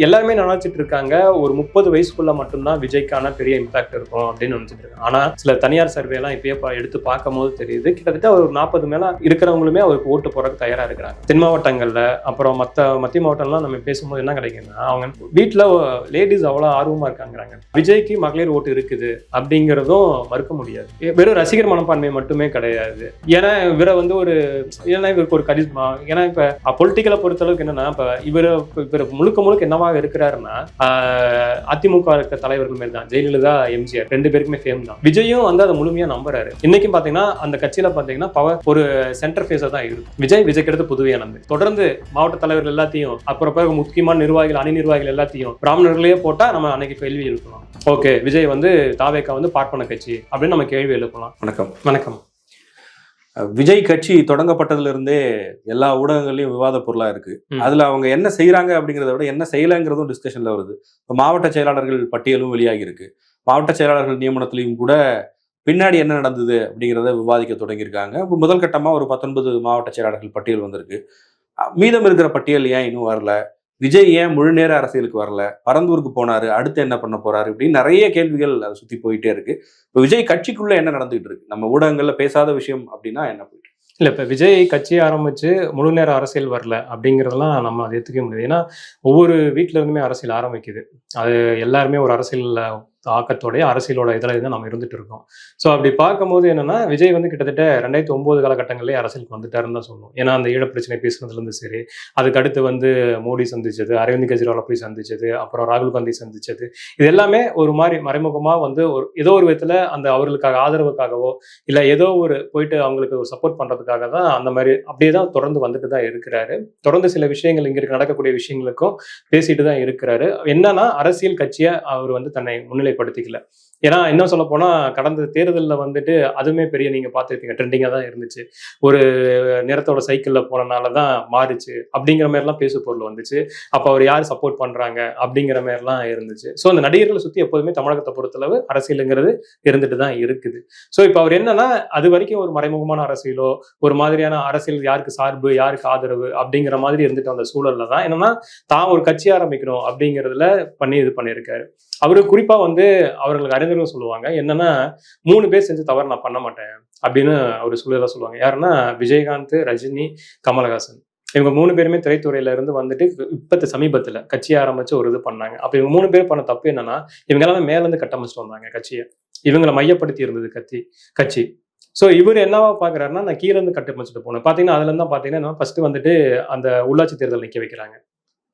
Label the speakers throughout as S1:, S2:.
S1: எல்லாருமே நினைச்சிட்டு இருக்காங்க ஒரு முப்பது வயசுக்குள்ள மட்டும்தான் விஜய்க்கான பெரிய இம்பாக்ட் இருக்கும் அப்படின்னு நினைச்சிட்டு இருக்காங்க. ஆனா சில தனியார் சர்வே எல்லாம் இப்பயே பா- எடுத்து பார்க்கும் போது தெரியுது. கிட்டத்தட்ட ஒரு நாற்பது மேல இருக்கிறவங்களுமே அவருக்கு ஓட்டு போறதுக்கு தயாரா இருக்கிறாங்க. தென் மாவட்டங்கள்ல அப்புறம் மத்த மத்திய மாவட்டம்லாம் நம்ம பேசும்போது என்ன கிடைக்குதுன்னா அவங்க வீட்டுல லேடிஸ் அவ்வளவு ஆர்வமா இருக்காங்கிறாங்க. விஜய்க்கு மகளிர் ஓட்டு இருக்குது அப்படிங்கிறதும் மறுக்க முடியாது. வெறும் ரசிகர் மனப்பான்மை மட்டுமே கிடையாது. ஏன்னா இவரை வந்து ஒரு ஏன்னா இவருக்கு ஒரு கரிஸ்மா ஏன்னா இப்ப பொலிட்டிக்கலை பொறுத்தளவுக்கு என்னன்னா இப்ப இவர் இவர் முழுக்க முழுக்க என்னவாக இருக்கிறாருன்னா அதிமுக இருக்க தலைவர்கள் மாதிரி தான். ஜெயலலிதா எம்ஜிஆர் ரெண்டு பேருக்குமே ஃபேம் தான். விஜயும் வந்து அதை முழுமையா நம்புறாரு. இன்னைக்கும் பாத்தீங்கன்னா அந்த கட்சியில பாத்தீங்கன்னா பவர் ஒரு சென்டர் ஃபேஸா தான் இருக்கு விஜய் விஜய் கிட்ட புதுவையானது தொடர்ந்து மாவட்ட தலைவர்கள் எல்லாத்தையும் அப்புறம் பிறகு முக்கியமான நிர்வாகிகள் அணி நிர்வாகிகள் எல்லாத்தையும் பிராமணர்களே போட்டா நம்ம அன்னைக்கு கேள்வி எழுப்பலாம். ஓகே விஜய் வந்து தாவேக்கா வந்து பார்ப்பன கட்சி அப்படின்னு நம்ம கேள்வி எழுப்பலாம்.
S2: வணக்கம்.
S1: வணக்கம்.
S2: விஜய் கட்சி தொடங்கப்பட்டதுல இருந்தே எல்லா ஊடகங்கள்லயும் விவாத பொருளா இருக்கு. அதுல அவங்க என்ன செய்யறாங்க அப்படிங்கறத விட என்ன செய்யலைங்கிறதும் டிஸ்கஷன்ல வருது. இப்ப மாவட்ட செயலாளர்கள் பட்டியலும் வெளியாகி இருக்கு. மாவட்ட செயலாளர்கள் நியமனத்திலையும் கூட பின்னாடி என்ன நடந்தது அப்படிங்கிறத விவாதிக்க தொடங்கியிருக்காங்க. இப்போ முதல் கட்டமா ஒரு பத்தொன்பது மாவட்ட செயலாளர்கள் பட்டியல் வந்திருக்கு. மீதம் இருக்கிற பட்டியல் ஏன் இன்னும் வரல? விஜய் ஏன் முழு நேர அரசியலுக்கு வரல? பரந்தூருக்கு போனாரு அடுத்து என்ன பண்ண போறாரு இப்படின்னு நிறைய கேள்விகள் அதை சுத்தி போயிட்டே இருக்கு. இப்போ விஜய் கட்சிக்குள்ள என்ன நடந்துகிட்டு இருக்கு? நம்ம ஊடகங்கள்ல பேசாத விஷயம் அப்படின்னா என்ன போயிட்டு இல்லை
S1: இல்ல இப்ப விஜய் கட்சி ஆரம்பிச்சு முழு நேர அரசியல் வரல அப்படிங்கறதெல்லாம் நம்ம அதை ஏத்துக்கவே முடியாது. ஏன்னா ஒவ்வொரு வீட்ல இருந்துமே அரசியல் ஆரம்பிக்குது. அது எல்லாருமே ஒரு அரசியல் தாக்கத்தோடைய அரசியலோட இதில் இருந்து நம்ம இருந்துட்டு இருக்கோம். ஸோ அப்படி பார்க்கும்போது என்னன்னா விஜய் வந்து கிட்டத்தட்ட ரெண்டாயிரத்தி ஒன்பது காலகட்டங்களிலே அரசியலுக்கு வந்துட்டாருன்னு தான் சொல்லணும். ஏன்னா அந்த ஈழ பிரச்சனை பேசுனதுலேருந்து சரி அதுக்கு அடுத்து வந்து மோடி சந்திச்சது அரவிந்த் கெஜ்ரிவாலை போய் சந்திச்சது அப்புறம் ராகுல் காந்தி சந்திச்சது இது எல்லாமே ஒரு மாதிரி மறைமுகமாக வந்து ஒரு ஏதோ ஒரு விதத்தில் அந்த அவர்களுக்காக ஆதரவுக்காகவோ இல்லை ஏதோ ஒரு போயிட்டு அவங்களுக்கு ஒரு சப்போர்ட் பண்ணுறதுக்காக தான் அந்த மாதிரி அப்படியே தான் தொடர்ந்து வந்துட்டு தான் இருக்கிறாரு. தொடர்ந்து சில விஷயங்கள் இங்கே நடக்கக்கூடிய விஷயங்களுக்கும் பேசிட்டு தான் இருக்கிறாரு. என்னன்னா அரசியல் கட்சியை அவர் வந்து தன்னை முன்னிலைப்படுத்திக்கல ஏன்னா இன்னும் சொல்ல போனா கடந்த தேர்தலில் வந்துட்டு அதுவுமே பெரிய நீங்க பார்த்துருப்பீங்க. ட்ரெண்டிங்காக தான் இருந்துச்சு. ஒரு நிறத்தோட சைக்கிளில் போனனால தான் மாறுச்சு. அப்படிங்கிற மாதிரிலாம் பேசு பொருள் வந்துச்சு. அப்போ அவர் யார் சப்போர்ட் பண்றாங்க? அப்படிங்கிற மாதிரிலாம் இருந்துச்சு. ஸோ அந்த நடிகர்களை சுற்றி எப்போதுமே தமிழகத்தை பொறுத்தளவு அரசியலுங்கிறது இருந்துட்டு தான் இருக்குது. ஸோ இப்போ அவர் என்னன்னா அது வரைக்கும் ஒரு மறைமுகமான அரசியலோ ஒரு மாதிரியான அரசியல் யாருக்கு சார்பு யாருக்கு ஆதரவு அப்படிங்கிற மாதிரி இருந்துட்டு அந்த சூழல்ல தான். என்னன்னா தான் ஒரு கட்சி ஆரம்பிக்கணும் அப்படிங்கிறதுல பண்ணி இது பண்ணியிருக்காரு. அவரு குறிப்பாக வந்து அவர்களுக்கு அறிஞர்கள் சொல்லுவாங்க. என்னன்னா மூணு பேர் செஞ்ச தவறு நான் பண்ண மாட்டேன். அப்படின்னு அவர் சொல்லுறதா சொல்லுவாங்க. யாருன்னா விஜயகாந்த் ரஜினி கமலஹாசன். இவங்க மூணு பேருமே திரைத்துறையில இருந்து வந்துட்டு இப்பத்த சமீபத்துல கட்சியை ஆரம்பிச்சு ஒரு இது பண்ணாங்க. அப்ப இவங்க மூணு பேர் பண்ண தப்பு என்னன்னா இவங்க எல்லாமே மேல இருந்து கட்டமைச்சிட்டு வந்தாங்க கட்சியை. இவங்களை மையப்படுத்தி இருந்தது கட்சி கட்சி. ஸோ இவர் என்னவா பாக்குறாருன்னா நான் கீழே இருந்து கட்டமைச்சிட்டு போனேன். பாத்தீங்கன்னா அதுல இருந்தா பாத்தீங்கன்னா ஃபர்ஸ்ட் வந்துட்டு அந்த உள்ளாட்சி தேர்தல் நிக்க வைக்கிறாங்க.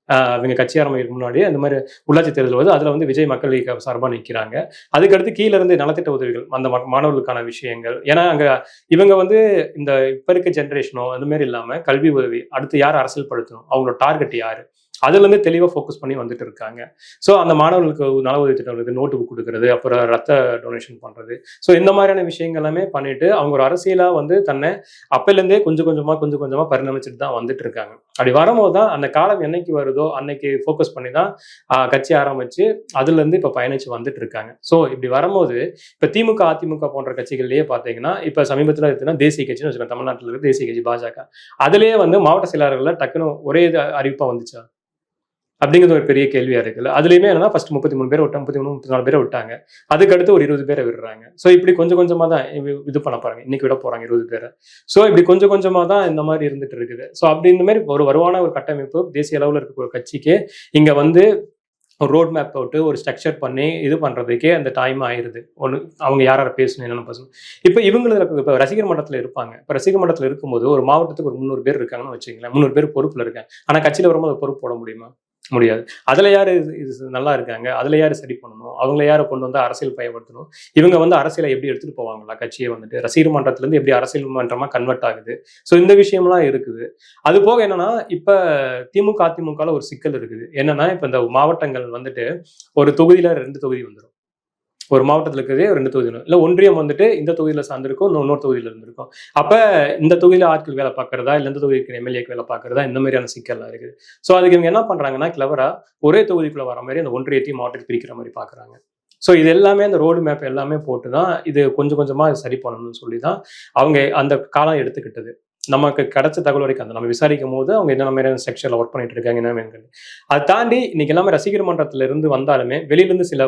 S1: ஆஹ் இவங்க கட்சி ஆரம்பிக்கு முன்னாடி அந்த மாதிரி உள்ளாட்சி தேர்தல் வருது. அதுல வந்து விஜய் மக்கள் இயக்க சார்பா நிக்கிறாங்க. அதுக்கடுத்து கீழ இருந்து நலத்திட்ட உதவிகள் அந்த மாணவர்களுக்கான விஷயங்கள். ஏன்னா அங்க இவங்க வந்து இந்த இப்ப இருக்க ஜென்ரேஷனோ அந்த மாதிரி இல்லாம கல்வி உதவி அடுத்து யார் அரசியல் படுத்தணும் அவங்களோட டார்கெட் யாரு? அதுல இருந்து தெளிவா ஃபோக்கஸ் பண்ணி வந்துட்டு இருக்காங்க. ஸோ அந்த மாணவர்களுக்கு நல உதவி திட்டம் இருக்குது நோட்டு புக் கொடுக்கறது அப்புறம் ரத்த டொனேஷன் பண்றது. ஸோ இந்த மாதிரியான விஷயங்கள் எல்லாமே பண்ணிட்டு அவங்க ஒரு அரசியலா வந்து தன்னை அப்பையிலேருந்தே கொஞ்சம் கொஞ்சமா கொஞ்சம் கொஞ்சமா பரிணமிச்சுட்டு தான் வந்துட்டு இருக்காங்க. அப்படி வரும்போது தான் அந்த காலம் என்னைக்கு வருதோ அன்னைக்கு ஃபோக்கஸ் பண்ணி தான் கட்சி ஆரம்பிச்சு அதுல இருந்து இப்ப பயணிச்சு வந்துட்டு இருக்காங்க. ஸோ இப்படி வரும்போது இப்போ திமுக அதிமுக போன்ற கட்சிகள்லயே பார்த்தீங்கன்னா இப்ப சமீபத்தில் இருக்குன்னா தேசிய கட்சின்னு வச்சுக்கோங்க தமிழ்நாட்டில் இருக்கிற தேசிய கட்சி பாஜக அதுலயே வந்து மாவட்ட செயலாளர்கள்ல டக்குன்னு ஒரே இது அறிவிப்பா வந்துச்சா? அப்படிங்கிறது ஒரு பெரிய கேள்வியா இருக்குல்ல. அதுலயுமே என்னன்னா ஃபர்ஸ்ட் முப்பத்தி மூணு பேர் விட்டாங்க முப்பத்தி மூணு முப்பத்தி நாலு பேரை விட்டாங்க. அதுக்கு அடுத்து ஒரு இருபது பேரை விடுறாங்க. ஸோ இப்படி கொஞ்சம் கொஞ்சமா தான் இது பண்ண போறாங்க. இன்னைக்கு விட போறாங்க இருபது பேரை. ஸோ இப்படி கொஞ்சம் கொஞ்சமா தான் இந்த மாதிரி இருந்துட்டு இருக்குது. ஸோ அப்படி இந்த மாதிரி ஒரு வருவான ஒரு கட்டமைப்பு தேசிய அளவில் இருக்க ஒரு கட்சிக்கு இங்க வந்து ஒரு ரோட் மேப் போட்டு ஒரு ஸ்ட்ரக்சர் பண்ணி இது பண்றதுக்கே அந்த டைம் ஆயிருது. ஒன்று அவங்க யார் யார் பேசணும் என்னென்ன பேசணும். இப்போ இவங்களுக்கு இப்போ ரசிகர் மன்றத்தில் இருப்பாங்க. இப்போ ரசிகர் மன்றத்தில் இருக்கும்போது ஒரு மாவட்டத்துக்கு ஒரு முந்நூறு பேர் இருக்காங்கன்னு வச்சுங்களேன் முந்நூறு பேர் பொறுப்பில் இருக்காங்க. ஆனால் கட்சியில் வரும்போது ஒரு பொறுப்பு போட முடியுமா? முடியாது. அதில் யார் இது இது நல்லா இருக்காங்க? அதில் யார் சரி பண்ணணும்? அவங்கள யாரை கொண்டு வந்து அரசியல் பயன்படுத்தணும்? இவங்க வந்து அரசியலை எப்படி எடுத்துகிட்டு போவாங்களா? கட்சியை வந்துட்டு ரசிகர் மன்றத்துலேருந்து எப்படி அரசியல் மன்றமாக கன்வெர்ட் ஆகுது? ஸோ இந்த விஷயம்லாம் இருக்குது. அது போக என்னன்னா இப்போ திமுக அதிமுகவில் ஒரு சிக்கல் இருக்குது. என்னன்னா இப்போ இந்த மாவட்டங்கள் வந்துட்டு ஒரு தொகுதியில் ரெண்டு தொகுதி வந்துடும் ஒரு மாவட்டத்தில் இருக்கிறதே ரெண்டு தொகுதி இல்லை ஒன்றியம் வந்துட்டு இந்த தொகுதியில் சார்ந்திருக்கும் இன்னும் இன்னொரு தொகுதியில் இருந்திருக்கும். அப்போ இந்த தொகுதியில் ஆட்கள் வேலை பார்க்கறதா இல்லை இந்த தொகுதிக்கு எம்எல்ஏக்கு வேலை பார்க்கறதா இந்த மாதிரியான சிக்கல்லாம் இருக்குது. ஸோ அதுக்கு இவங்க என்ன பண்ணுறாங்கன்னா கிளவராக ஒரே தொகுதிக்குள்ளே வர மாதிரி அந்த ஒன்றியத்தையும் மாவட்டத்தை பிரிக்கிற மாதிரி பார்க்குறாங்க ஸோ இது எல்லாமே அந்த ரோடு மேப் எல்லாமே போட்டு தான் இது கொஞ்சம் கொஞ்சமாக சரி பண்ணணும்னு சொல்லி தான் அவங்க அந்த காலம் எடுத்துக்கிட்டது. நமக்கு கிடைச்ச தகவல் வரைக்கும் அந்த நம்ம விசாரிக்கும் போது அவங்க என்ன மாதிரியான செக்ஷனில் ஒர்க் பண்ணிட்டு இருக்காங்க என்ன மாதிரி அதை தாண்டி இன்னைக்கு எல்லாமே ரசிகர் மன்றத்துல இருந்து வந்தாலுமே வெளியில இருந்து சில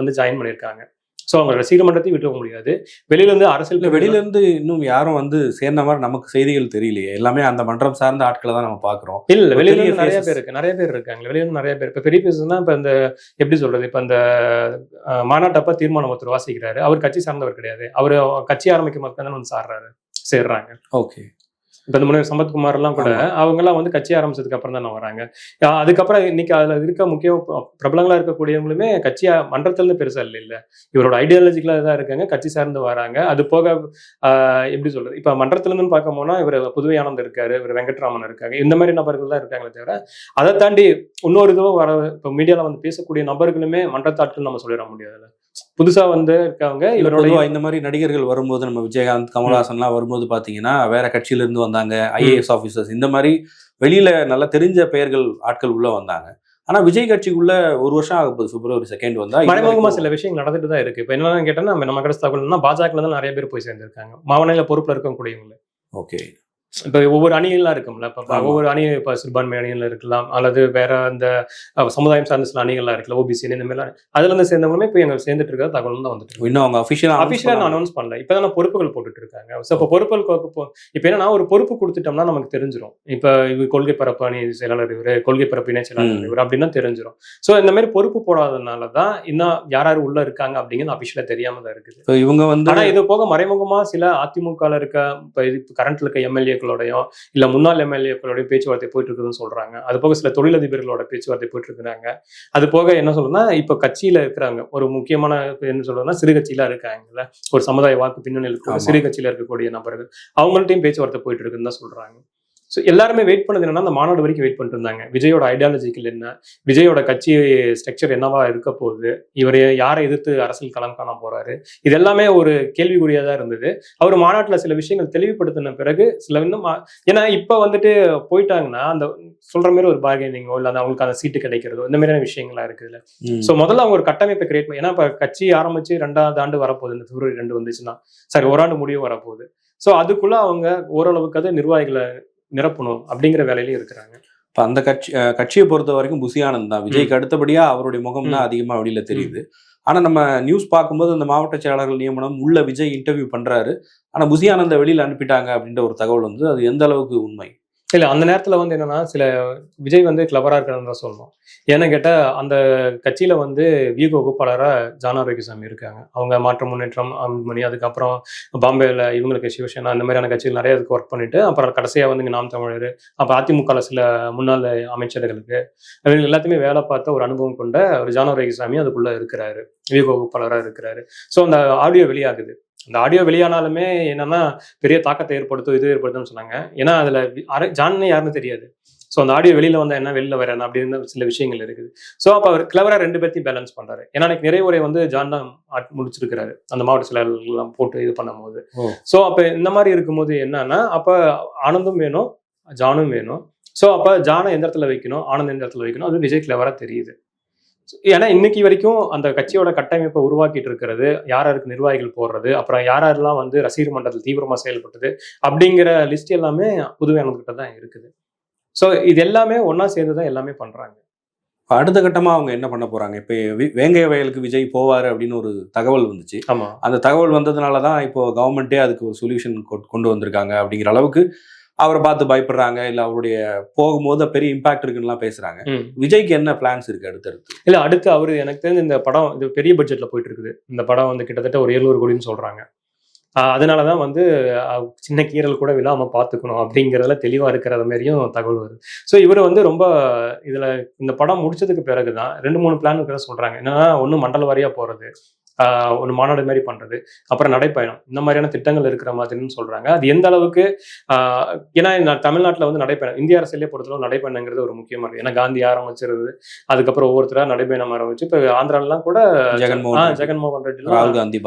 S1: வந்து ஜாயின் பண்ணியிருக்காங்க. ஸோ அவங்க ரசிகர் மன்றத்தையும் விட்டுற முடியாது. வெளியில இருந்து அரசியல்
S2: இல்ல வெளியில இருந்து இன்னும் யாரும் வந்து சேர்ந்த மாதிரி நமக்கு செய்திகள் தெரியலையே. எல்லாமே அந்த மன்றம் சார்ந்த ஆட்களை தான் நம்ம பாக்குறோம்
S1: இல்ல வெளியில
S2: பெரிய
S1: இருந்து நிறைய. பேர் இருக்கு நிறைய பேர் இருக்காங்க. வெளியில இருந்து நிறைய பேர். இப்ப பெரிய பேசுனா இப்ப இந்த எப்படி சொல்றது? இப்ப இந்த மாநாட்டப்ப தீர்மானம் ஒருத்தர் வாசிக்கிறாரு. அவர் கட்சி சார்ந்தவர் கிடையாது. அவர் கட்சி ஆரம்பிக்கும் போது தானே வந்து சாடுறாரு சேர்றாங்க.
S2: ஓகே.
S1: இப்ப இந்த முன்னாடி சம்பத்குமார் எல்லாம் கூட. அவங்க எல்லாம் வந்து கட்சி ஆரம்பிச்சதுக்கு அப்புறம் தானே வராங்க. அதுக்கப்புறம் இன்னைக்கு அதுல இருக்க முக்கிய பிரபலங்களா இருக்கக்கூடியவங்களுமே கட்சி மன்றத்துல இருந்து பெருசா இல்லை இல்ல. இவரோட ஐடியாலஜிக்கலா தான் இருக்காங்க கட்சி சார்ந்து வராங்க. அது போக ஆஹ், எப்படி சொல்றது? இப்ப மன்றத்துல இருந்து பார்க்க போனா இவர் புதுவை ஆனந்த் இருக்காரு இவர் வெங்கட்ராமன் இருக்காங்க. இந்த மாதிரி நபர்கள் தான் இருக்காங்களே தவிர அதை தாண்டி இன்னொரு இதுவும் வர இப்ப மீடியால வந்து பேசக்கூடிய நபர்களுமே மன்றத்தாட்கள் நம்ம சொல்லிட முடியாதுல்ல. புதுசா வந்து இருக்கவங்க
S2: இவரோட இந்த மாதிரி நடிகர்கள் வரும்போது நம்ம விஜயகாந்த் கமல்ஹாசன்லாம் வரும்போது பாத்தீங்கன்னா வேற கட்சியில இருந்து வந்தாங்க ஐஏஎஸ் ஆபீசர்ஸ் இந்த மாதிரி வெளியில நல்லா தெரிஞ்ச பெயர்கள் ஆட்கள் உள்ள வந்தாங்க. ஆனா விஜய் கட்சிக்குள்ள ஒரு வருஷம் ஆக போகுது. பிப்ரவரி செகண்ட் வந்தா
S1: மறைமுகமா சில விஷயங்கள் நடந்துட்டு தான் இருக்கு. இப்ப என்னன்னு கேட்டா நம்ம நம்ம கிடைச்ச தகவல்னா பாஜக தான் நிறைய பேர் போய் சேர்ந்திருக்காங்க. மாவட்ட பொறுப்புல இருக்கக்கூடியவங்க
S2: ஓகே
S1: இப்ப ஒவ்வொரு அணிகள்லாம் இருக்கும்ல. இப்ப. ஒவ்வொரு அணி இப்ப சிறுபான்மை அணிகள் இருக்கலாம் அல்லது வேற அந்த சமுதாயம் சார்ந்த சில அணிகள்லாம் இருக்குல்ல ஓபிசி இந்த மாதிரிலாம். அதுல இருந்து சேர்ந்தவங்களுமே இப்ப எங்க சேர்ந்துட்டு இருக்க தகவல் தான் வந்துட்டு
S2: இன்னும் அவங்க அபிஷியலா
S1: அபிஷியலா அனௌன்ஸ் பண்ணல. இப்பதான் பொறுப்புகள் போட்டுட்டு இருக்காங்க ஸோ இப்போ பொறுப்புகள் இப்ப என்னன்னா ஒரு பொறுப்பு கொடுத்துட்டோம்னா நமக்கு தெரிஞ்சிரும். இப்ப இவர் கொள்கை பரப்பு அணி செயலாளர் இவரு கொள்கை பரப்பு இணை செயலாளர். இவர் அப்படின்னா தெரிஞ்சிரும். ஸோ இந்த மாதிரி பொறுப்பு போடாததுனால தான் இன்னும் யார் யார் உள்ள இருக்காங்க அப்படிங்கிறது அபிஷியலா தெரியாம தான் இருக்குது.
S2: இப்ப இவங்க வந்து
S1: ஆனா இது போக மறைமுகமா சில அதிமுக ல இருக்க இப்ப கரண்ட்ல இருக்க எம்எல்ஏக்களோடையும் இல்ல முன்னாள் எம்எல்ஏக்களோடய பேச்சுவார்த்தை போயிட்டு இருக்குதுன்னு சொல்றாங்க. அது போக சில தொழிலதிபர்களோட பேச்சுவார்த்தை போயிட்டு இருக்கிறாங்க அது போக என்ன சொல்றதுன்னா இப்ப கட்சியில இருக்கிறாங்க. ஒரு முக்கியமான என்ன சொல்றதுன்னா சிறு கட்சியில இருக்காங்கல்ல. ஒரு சமுதாய வாக்கு பின்னணியில்
S2: ஆமா.
S1: இருக்க சிறு கட்சியில இருக்கக்கூடிய நபர்கள். அவங்கள்ட்டையும் பேச்சுவார்த்தை போயிட்டு இருக்குன்னு தான் சொல்றாங்க. ஸோ எல்லாருமே வெயிட் பண்ணது என்னன்னா அந்த மாநாடு வரைக்கும் வெயிட் பண்ணிட்டு இருந்தாங்க. விஜயோட ஐடியாலஜிக்கல் என்ன விஜயோட கட்சி ஸ்ட்ரக்சர் என்னவா இருக்க போகுது இவர் யாரை எதிர்த்து அரசியல் களம் காண போறாரு இது எல்லாமே ஒரு கேள்விக்குறியா தான் இருந்தது. அவர் மாநாட்டுல சில விஷயங்கள் தெளிவுபடுத்தின பிறகு சில இன்னும் ஏன்னா இப்ப வந்துட்டு போயிட்டாங்கன்னா அந்த சொல்ற மாதிரி ஒரு பார்கெனிங்கோ இல்ல அவங்களுக்கு அந்த சீட்டு கிடைக்கிறதோ இந்த மாதிரியான விஷயங்கள்லாம் இருக்குதுல்ல சோ முதல்ல அவங்க ஒரு கட்டமைப்பை கிரியேட் பண்ணி ஏன்னா இப்ப கட்சி ஆரம்பிச்சு ரெண்டாவது ஆண்டு வரப்போகுது இந்த பிப்ரவரி ரெண்டு வந்துச்சுன்னா. சரி ஒரு ஆண்டு முடிவு வரப்போகுது. சோ அதுக்குள்ள அவங்க ஓரளவுக்கு அது நிர்வாகிகளை நிரப்பணும் அப்படிங்கிற வேலையிலயும் இருக்கிறாங்க.
S2: இப்ப அந்த கட்சி கட்சியை பொறுத்த வரைக்கும் புசி ஆனந்த் தான். விஜய்க்கு அடுத்தபடியா அவருடைய முகம் தான்
S1: ம்.
S2: அதிகமா வெளியில தெரியுது. ஆனா நம்ம நியூஸ் பார்க்கும்போது அந்த மாவட்ட செயலாளர்கள் நியமனம் உள்ள விஜய் இன்டர்வியூ பண்றாரு. ஆனா புசி ஆனந்த வெளியில அனுப்பிட்டாங்க அப்படின்ற ஒரு தகவல் வந்து அது எந்த அளவுக்கு உண்மை?
S1: இல்லை அந்த நேரத்தில் வந்து என்னன்னா சில விஜய் வந்து கிளவராக இருக்கிறன்னு தான் சொல்லணும் ஏன்னு கேட்டால் அந்த கட்சியில் வந்து வியூக வகுப்பாளராக ஜானாரோக்கியசாமி இருக்காங்க. அவங்க மாற்றம் முன்னேற்றம் மணி அதுக்கப்புறம் பாம்பேயில் இவங்களுக்கு சிவசேனா அந்த மாதிரியான கட்சிகள் நிறைய இதுக்கு ஒர்க் பண்ணிட்டு அப்புறம் கடைசியாக வந்து இங்கே நாம் தமிழர் அப்போ அதிமுக சில முன்னாள் அமைச்சர்களுக்கு இவங்க எல்லாத்தையுமே வேலை பார்த்த ஒரு அனுபவம் கொண்ட ஒரு ஜானாரோக்கியசாமி அதுக்குள்ளே இருக்கிறாரு. வியூக வகுப்பாளராக இருக்கிறாரு. ஸோ அந்த ஆடியோ வெளியாகுது. அந்த ஆடியோ வெளியானாலுமே என்னன்னா பெரிய தாக்கத்தை ஏற்படுத்தும் இது ஏற்படுத்தும்னு சொன்னாங்க. ஏன்னா அதுல ஜான்னே யாருன்னு தெரியாது. ஸோ அந்த ஆடியோ வெளியில வந்தா என்ன வெளியில வர என்ன அப்படின்னு சில விஷயங்கள் இருக்குது. ஸோ அப்போ அவர் கிளவரா ரெண்டு பேர்த்தையும் பேலன்ஸ் பண்றாரு. ஏன்னா எனக்கு நிறைய உரை வந்து ஜான் தான் முடிச்சிருக்கிறாரு. அந்த மாவட்ட செயலாளர்கள் எல்லாம் போட்டு இது பண்ணும்போது.
S2: ஓ.
S1: ஸோ அப்போ இந்த மாதிரி இருக்கும்போது என்னன்னா அப்போ ஆனந்தும் வேணும் ஜானும் வேணும். ஸோ அப்போ ஜானை எந்த இடத்துல வைக்கணும் ஆனந்த் எந்த இடத்துல வைக்கணும் அது விஜய் கிளவரா தெரியுது. ஏன்னா இன்னைக்கு வரைக்கும் அந்த கட்சியோட கட்டமைப்பை உருவாக்கிட்டு இருக்கிறது யார் யாருக்கு நிர்வாகிகள் போடுறது அப்புறம் யார் யாரெல்லாம் வந்து ரசிகர் மன்றத்தில் தீவிரமா செயல்பட்டது அப்படிங்கிற லிஸ்ட் எல்லாமே புதுவை கிட்ட தான் இருக்குது. ஸோ இது எல்லாமே ஒண்ணா சேர்ந்து தான் எல்லாமே பண்றாங்க.
S2: இப்ப அடுத்த கட்டமா அவங்க என்ன பண்ண போறாங்க? இப்ப வேங்கை வயலுக்கு விஜய் போவாரு அப்படின்னு ஒரு தகவல் வந்துச்சு.
S1: ஆமா.
S2: அந்த தகவல் வந்ததுனால தான் இப்போ கவர்மெண்ட்டே அதுக்கு ஒரு சொல்யூஷன் கொண்டு வந்திருக்காங்க அப்படிங்கிற அளவுக்கு அவரை பார்த்து பயப்படுறாங்க இல்ல அவருடைய போகும்போது பெரிய இம்பாக்ட் இருக்குன்னுலாம் பேசுறாங்க. விஜய்க்கு என்ன பிளான்ஸ் இருக்கு அடுத்தடுத்து?
S1: இல்ல அடுத்து அவரு எனக்கு தெரிஞ்ச இந்த படம் இது பெரிய பட்ஜெட்ல போயிட்டு இருக்குது. இந்த படம் வந்து கிட்டத்தட்ட ஒரு எழுநூறு கோடின்னு சொல்றாங்க. ஆஹ் அதனாலதான் வந்து சின்ன கீரல் கூட விழாம பாத்துக்கணும் அப்படிங்கறதுல தெளிவா இருக்கிற மாதிரியும் தகவல் வருது. ஸோ இவர் வந்து ரொம்ப இதுல இந்த படம் முடிச்சதுக்கு பிறகுதான் ரெண்டு மூணு பிளான் இருக்கிறத சொல்றாங்க. என்னன்னா ஒண்ணு மண்டல வாரியா போறது ஒன்று மாநாடு மாதிரி பண்றது. அப்புறம் நடைப்பயணம். இந்த மாதிரியான திட்டங்கள் இருக்கிற மாதிரின்னு சொல்றாங்க. அது எந்த அளவுக்கு ஆஹ் ஏன்னா தமிழ்நாட்டில் வந்து நடைப்பயணம் இந்திய அரசியலே பொறுத்தளவு நடைப்பயணங்கிறது ஒரு முக்கியமானது. ஏன்னா காந்தி ஆரம்பிச்சிருது அதுக்கப்புறம் ஒவ்வொருத்தரா நடைபயணம் ஆரம்பிச்சு இப்போ ஆந்திராலாம் கூட
S2: ஜெகன்மோகன்
S1: ஜெகன்மோகன் ரெட்டி
S2: ராகுல் காந்தி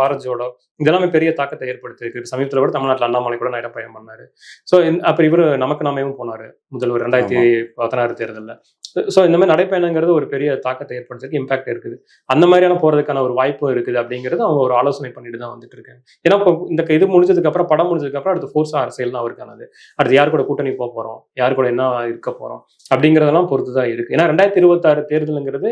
S2: பாரத்
S1: ஜோடோ இதெல்லாமே பெரிய தாக்கத்தை ஏற்படுத்தியிருக்கு சமீபத்தில் கூட தமிழ்நாட்டில் அண்ணாமலை கூட நடைப்பயணம் பண்ணாரு. ஸோ அப்புறம் இவர் நமக்கு நாமேவும் போனாரு முதல்வர் ரெண்டாயிரத்தி பதினாறு தேர்தலில். ஸோ இந்த மாதிரி நடைப்பயணங்கிறது ஒரு பெரிய தாக்கத்தை ஏற்படுத்திருக்கு இம்பாக்ட் இருக்குது. அந்த மாதிரியான போறதுக்கான ஒரு வாய்ப்பு வாய்ப்பும் இருக்குது அப்படிங்கிறது அவங்க ஒரு ஆலோசனை பண்ணிட்டு தான் வந்துட்டு இருக்காங்க. ஏன்னா இப்போ இந்த இது முடிஞ்சதுக்கு அப்புறம் படம் முடிஞ்சதுக்கு அப்புறம் அடுத்து ஃபோர்ஸ் அரசியல் தான் அவருக்கானது. அடுத்து யார் கூட கூட்டணி போக போறோம்? யார் கூட என்ன இருக்க போறோம்? அப்படிங்கிறதெல்லாம் பொறுத்து தான் இருக்கு. ஏன்னா ரெண்டாயிரத்தி இருபத்தாறு தேர்தலுங்கிறது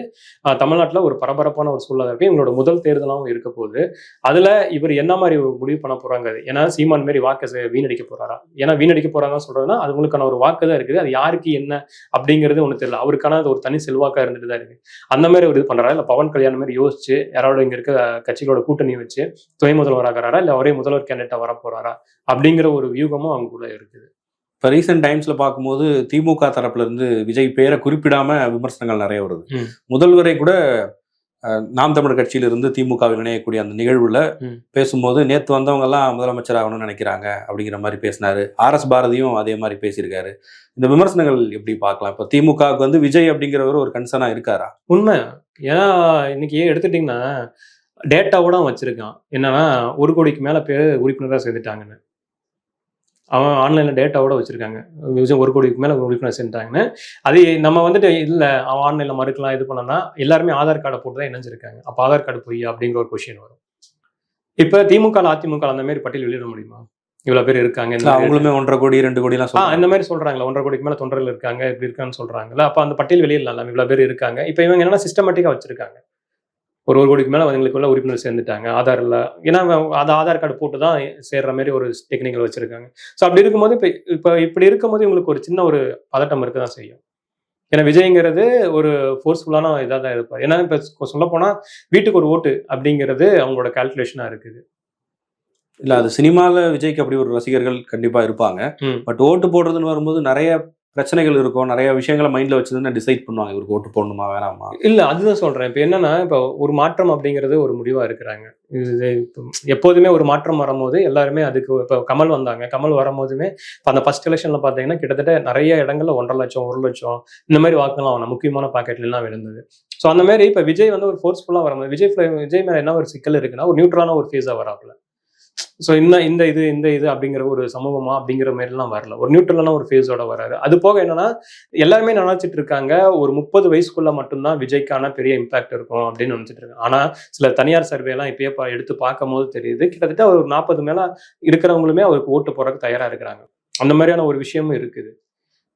S1: தமிழ்நாட்டில் தமிழ்நாட்டுல ஒரு பரபரப்பான ஒரு சூழலாக இருக்கு. இவங்களோட முதல் தேர்தலாகவும் இருக்க போகுது. அதுல இவர் என்ன மாதிரி முடிவு பண்ண போறாங்க? ஏன்னா சீமான் மாரி வாக்கை வீணடிக்க போறாரா? ஏன்னா வீணடிக்க போறாங்க சொல்றதுன்னா அது உங்களுக்கான ஒரு வாக்கு தான் இருக்குது. அது யாருக்கு என்ன அப்படிங்கிறது ஒன்று தெரியல. அவருக்கான அது ஒரு தனி செல்வாக்கா இருந்துட்டு தான் இருக்கு. அந்த மாதிரி ஒரு இது பண்றாரா? இல்ல பவன் கல்யாணம் மாதிரி யோசிச்சு யாரோட இங்க இருக்க கட்சிகளோட கூட்டணி வச்சு துணை முதல்வர் ஆகிறாரா? இல்ல அவரே முதல்வர் கேண்டிடேட்டா வர போறாரா அப்படிங்கிற ஒரு வியூகமும் அவங்களுக்குள்ள இருக்குது.
S2: இப்போ ரீசெண்ட் டைம்ஸ்ல பார்க்கும்போது திமுக தரப்புல இருந்து விஜய் பேரை குறிப்பிடாம விமர்சனங்கள் நிறைய வருது. முதல்வரை கூட நாம் தமிழர் கட்சியில இருந்து திமுகவில் இணையக்கூடிய அந்த நிகழ்வுல. பேசும்போது நேத்து வந்தவங்க எல்லாம் முதலமைச்சர் ஆகணும்னு நினைக்கிறாங்க அப்படிங்கிற மாதிரி பேசினாரு. ஆர் எஸ் பாரதியும் அதே மாதிரி பேசியிருக்காரு. இந்த விமர்சனங்கள் எப்படி பார்க்கலாம்? இப்போ திமுகவுக்கு வந்து விஜய் அப்படிங்கிறவர் ஒரு கன்சர்னா இருக்காரா?
S1: உண்மை. ஏன்னா இன்னைக்கு எடுத்துட்டீங்கன்னா டேட்டாவோட வச்சிருக்கான். என்னன்னா ஒரு கோடிக்கு மேல பேர் உறுப்பினராக சேர்ந்துட்டாங்கன்னு. அவன் ஆன்லைன்ல டேட்டாவோட வச்சிருக்காங்க. விஜய் ஒரு கோடிக்கு மேல உறுப்பினர் சேர்ந்துட்டாங்கன்னு. அது நம்ம வந்துட்டு இல்ல அவன் ஆன்லைன்ல மறுக்கலாம் இது பண்ணனா எல்லாருமே ஆதார் கார்டை போட்டு தான் இணைஞ்சிருக்காங்க. அப்ப ஆதார் கார்டு பொய் அப்படிங்கிற ஒரு கொஸ்டின் வரும். இப்ப திமுக அதிமுக அந்த மாதிரி பட்டியல் வெளியிட முடியுமா? இவ்வளவு பேர் இருக்காங்க.
S2: அவங்களுமே ஒன்றரை கோடி ரெண்டு கோடி எல்லாம்
S1: ஆ இந்த மாதிரி சொல்றாங்களா ஒன்றரை கோடிக்கு மேல தொண்டர்கள் இருக்காங்க இப்படி இருக்கான்னு சொல்றாங்கல்ல. அப்ப அந்த பட்டியல் வெளியிடலாம் இவ்வளவு பேர் இருக்காங்க. இப்ப இவங்க என்னன்னா சிஸ்டமேட்டிக்கா வச்சிருக்காங்க. ஒரு ஒரு கோடிக்கு மேல அவங்களுக்குள்ள உறுப்பினர் சேர்ந்துட்டாங்க. ஆதார்ல ஏன்னா அது ஆதார் கார்டு போட்டு தான் சேர்ற மாதிரி ஒரு டெக்னிக்கல் வச்சிருக்காங்க. ஸோ அப்படி இருக்கும்போது இப்ப இப்ப இப்படி இருக்கும்போது இவங்களுக்கு ஒரு சின்ன ஒரு பதட்டம் இருக்க தான் செய்யும். ஏன்னா விஜய்ங்கிறது ஒரு ஃபோர்ஸ்ஃபுல்லான இதாக தான் இருப்பார். ஏன்னா இப்போ சொல்ல போனா வீட்டுக்கு ஒரு ஓட்டு அப்படிங்கிறது அவங்களோட கால்குலேஷனா இருக்குது.
S2: இல்ல அது சினிமால விஜய்க்கு அப்படி ஒரு ரசிகர்கள் கண்டிப்பா இருப்பாங்க. பட் ஓட்டு போடுறதுன்னு வரும்போது நிறைய பிரச்சனைகள் இருக்கும் நிறைய விஷயங்களை மைண்டில் வச்சுதான் டிசைட் பண்ணுவாங்க. இவருக்கு ஓட்டு போடணுமா வேணாமா?
S1: இல்லை அதுதான் சொல்கிறேன் இப்போ என்னன்னா இப்போ ஒரு மாற்றம் அப்படிங்கிறது ஒரு முடிவாக இருக்கிறாங்க. இது எப்போதுமே ஒரு மாற்றம் வரும்போது எல்லாருமே அதுக்கு இப்போ கமல் வந்தாங்க. கமல் வரும்போதுமே இப்போ அந்த ஃபர்ஸ்ட் எலெக்ஷனில் பார்த்தீங்கன்னா கிட்டத்தட்ட நிறைய இடங்களில் ஒன்றரை லட்சம் ஒரு லட்சம் இந்த மாதிரி வாக்குலாம் அவன முக்கியமான பாக்கெட்லாம் விழுந்தது ஸோ அந்த மாதிரி இப்போ விஜய் வந்து ஒரு ஃபோர்ஸ்ஃபுல்லாக வரும்போது விஜய் விஜய் மேலே என்ன ஒரு சிக்கல் இருக்குன்னா ஒரு நியூட்ரலான ஒரு ஃபேஸாக வராப்புல. ஸோ இன்னும் இந்த இது இந்த இது அப்படிங்கிற ஒரு சமூகமா அப்படிங்கிற மாதிரிலாம் வரல. ஒரு நியூட்ரலான ஒரு ஃபேஸோட வராரு அது போக என்னன்னா எல்லாருமே நினைச்சிட்டு இருக்காங்க ஒரு முப்பது வயசுக்குள்ள மட்டும்தான் விஜய்க்கான பெரிய இம்பாக்ட் இருக்கும் அப்படின்னு நினைச்சிட்டு இருக்காங்க. ஆனா சில தனியார் சர்வே எல்லாம் இப்பயே பா- எடுத்து பார்க்கும் போது தெரியுது. கிட்டத்தட்ட ஒரு நாற்பது மேல இருக்கிறவங்களுமே அவருக்கு ஓட்டு போறதுக்கு தயாரா இருக்கிறாங்க. அந்த மாதிரியான ஒரு விஷயமும் இருக்குது.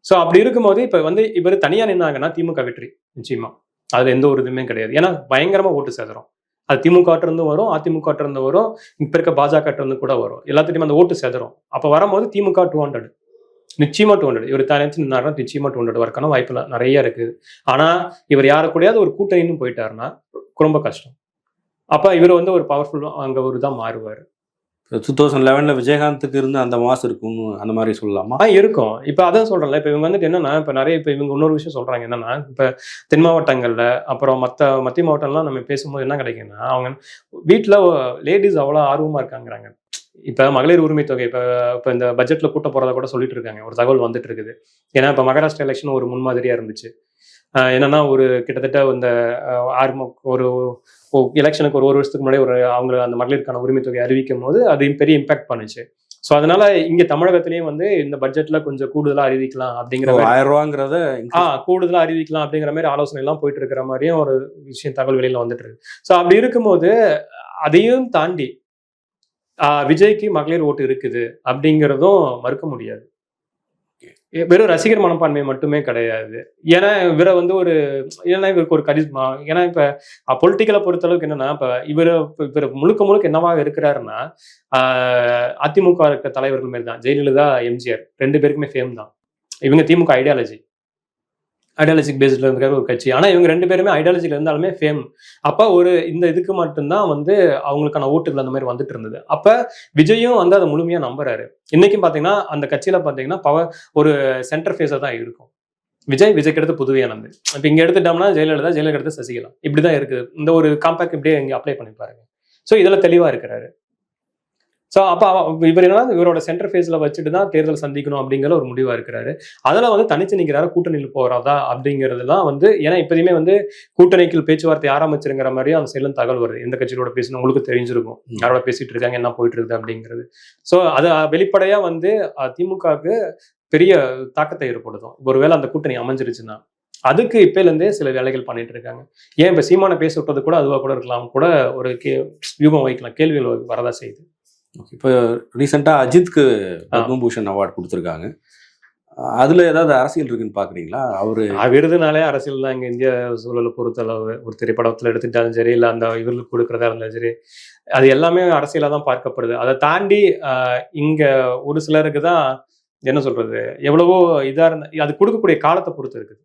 S1: ஸோ அப்படி இருக்கும்போது இப்போ வந்து இவர் தனியாக நின்னாங்கன்னா திமுக வெற்றி நிச்சயமா. அதில் எந்த ஒரு இதுவுமே கிடையாது. ஏன்னா பயங்கரமாக ஓட்டு சேதறோம். அது திமுக இருந்து வரும் அதிமுக இருந்து வரும் இப்ப இருக்க பாஜக இருந்து கூட வரும். எல்லாத்துலயும் அந்த ஓட்டு செதறும் அப்ப வரும்போது திமுக டூ ஹண்ட்ரட் நிச்சயமா டூ ஹண்ட்ரட் இவர் தலைச்சு நின்னாருன்னா நிச்சயமா டூ ஹண்ட்ரட் வரக்கான வாய்ப்பு நிறைய இருக்குது ஆனா இவர் யாரு கூடயாவது ஒரு கூட்டணின்னு போயிட்டாருன்னா ரொம்ப கஷ்டம். அப்ப இவர் வந்து ஒரு பவர்ஃபுல் அங்க ஒரு தான் மாறுவார்.
S2: டூ தௌசண்ட் லெவனில் விஜயகாந்துக்கு இருந்து அந்த மாசம் இருக்கும்னு அந்த மாதிரி சொல்லலாமா?
S1: ஆ இருக்கும். இப்போ அதான் சொல்கிறேன்ல இப்போ இவங்க வந்துட்டு என்னன்னா இப்போ நிறைய இப்போ இவங்க இன்னொரு விஷயம் சொல்கிறாங்க என்னன்னா இப்போ தென் மாவட்டங்களில் அப்புறம் மற்ற மத்திய மாவட்டம்லாம் நம்ம பேசும்போது என்ன கிடைக்குன்னா அவங்க வீட்டில் லேடிஸ் அவ்வளோ ஆர்வமாக இருக்காங்கிறாங்க. இப்போ மகளிர் உரிமை தொகை இப்போ இப்போ இந்த பட்ஜெட்டில் கூட்ட போகிறத கூட சொல்லிட்டு இருக்காங்க. ஒரு தகவல் வந்துட்டு இருக்குது. ஏன்னா இப்போ மகாராஷ்டிரா எலெக்ஷன் ஒரு முன்மாதிரியாக இருந்துச்சு. என்னன்னா ஒரு கிட்டத்தட்ட இந்த ஆர்ம ஆறு ஒரு எலெக்ஷனுக்கு ஒரு ஒரு வருஷத்துக்கு முன்னாடி ஒரு அவங்க அந்த மகளிருக்கான உரிமை தொகை அறிவிக்கும் போது அது பெரிய இம்பாக்ட் பண்ணுச்சு. ஸோ அதனால இங்க தமிழகத்திலயும் வந்து இந்த பட்ஜெட்ல கொஞ்சம் கூடுதலா அறிவிக்கலாம் அப்படிங்கிற
S2: ஆயிரம் ரூபாங்கிறத
S1: ஆ கூடுதலா அறிவிக்கலாம் அப்படிங்கிற மாதிரி ஆலோசனை எல்லாம் போயிட்டு இருக்கிற மாதிரியும் ஒரு விஷயம் தகவல் வெளியில வந்துட்டு இருக்கு. ஸோ அப்படி இருக்கும்போது அதையும் தாண்டி விஜய்க்கு மகளிர் ஓட்டு இருக்குது அப்படிங்கிறதும் மறுக்க முடியாது. வெறும் ரசிகர் மனப்பான்மை மட்டுமே கிடையாது. ஏன்னா இவரை வந்து ஒரு ஏன்னா இவருக்கு ஒரு கரிஸ்மா ஏன்னா இப்போ பொலிட்டிக்கலை பொறுத்தளவுக்கு என்னன்னா இப்போ இவர் இவர் முழுக்க முழுக்க என்னவாக இருக்கிறாருன்னா அதிமுக இருக்க தலைவர்கள் மாதிரி தான் ஜெயலலிதா எம்ஜிஆர். ரெண்டு பேருக்குமே ஃபேம் தான். இவங்க திமுக ஐடியாலஜி ஐடியாலஜிக் பேஸ்ட்ல இருக்கிற ஒரு கட்சி. ஆனா இவங்க ரெண்டு பேருமே ஐடியாலஜில இருந்தாலுமே ஃபேம் அப்ப ஒரு இந்த இதுக்கு மட்டும்தான் வந்து அவங்களுக்கான ஓட்டுகள் அந்த மாதிரி வந்துட்டு இருந்தது. அப்ப விஜயும் வந்து அதை முழுமையா நம்புறாரு. இன்னைக்கும் பாத்தீங்கன்னா அந்த கட்சியில பாத்தீங்கன்னா பவர் ஒரு சென்டர் ஃபேஸா தான் இருக்கும். விஜய் விஜய்க்கு எடுத்து புதுவையானது இப்ப இங்க எடுத்துட்டோம்னா ஜெயலலிதா ஜெயலலிதா எடுத்து சசிகலா. இப்படிதான் இருக்குது. இந்த ஒரு காம்பேக்ட் இப்படியே இங்க அப்ளை பண்ணி பாருங்க ஸோ இதெல்லாம் தெளிவா இருக்கிறாரு. ஸோ அப்போ இவர் என்னன்னா இவரோட சென்டர் ஃபேஸ்ல வச்சுட்டு தான் தேர்தல் சந்திக்கணும் அப்படிங்கிற ஒரு முடிவா இருக்கிறாரு. அதில் வந்து தனிச்சு நிற்கிறாரு கூட்டணியில் போறதா அப்படிங்கிறதுலாம் வந்து ஏன்னா இப்போதையுமே வந்து கூட்டணிக்கு பேச்சுவார்த்தை ஆரம்பிச்சிருங்கிற மாதிரியும் அந்த சைட்ல தகவல் வருது. எந்த கட்சியோட பேசணும் உங்களுக்கு தெரிஞ்சிருக்கும். யாரோட பேசிட்டு இருக்காங்க என்ன போயிட்டு இருக்குது அப்படிங்கிறது. ஸோ அது வெளிப்படையா வந்து திமுகவுக்கு பெரிய தாக்கத்தை ஏற்படுத்தும். ஒருவேளை அந்த கூட்டணி அமைஞ்சிருச்சுன்னா. அதுக்கு இப்பையிலேருந்தே சில வேலைகள் பண்ணிட்டு இருக்காங்க. ஏன் இப்போ சீமானை பேச விட்டது கூட அதுவாக கூட இருக்கலாம். கூட ஒரு கே வியூகம் வைக்கலாம் கேள்விகள் வரதா செய்யுது.
S2: இப்போ ரீசெண்டாக அஜித்க்கு பத்மபூஷன் அவார்டு கொடுத்துருக்காங்க. அதுல ஏதாவது அரசியல் இருக்குன்னு பாக்குறீங்களா? அவரு
S1: விருதுனாலே அரசியல் தான். இங்கே இந்திய சூழலை பொறுத்தளவு ஒரு திரைப்படத்தில் எடுத்துட்டாலும் சரி இல்லை அந்த இவர்களுக்கு கொடுக்குறதா இருந்தாலும் சரி அது எல்லாமே அரசியலாக தான் பார்க்கப்படுது. அதை தாண்டி இங்க ஒரு சிலருக்கு தான் என்ன சொல்றது எவ்வளவோ இதா இருந்த அது கொடுக்கக்கூடிய காலத்தை பொறுத்து இருக்குது.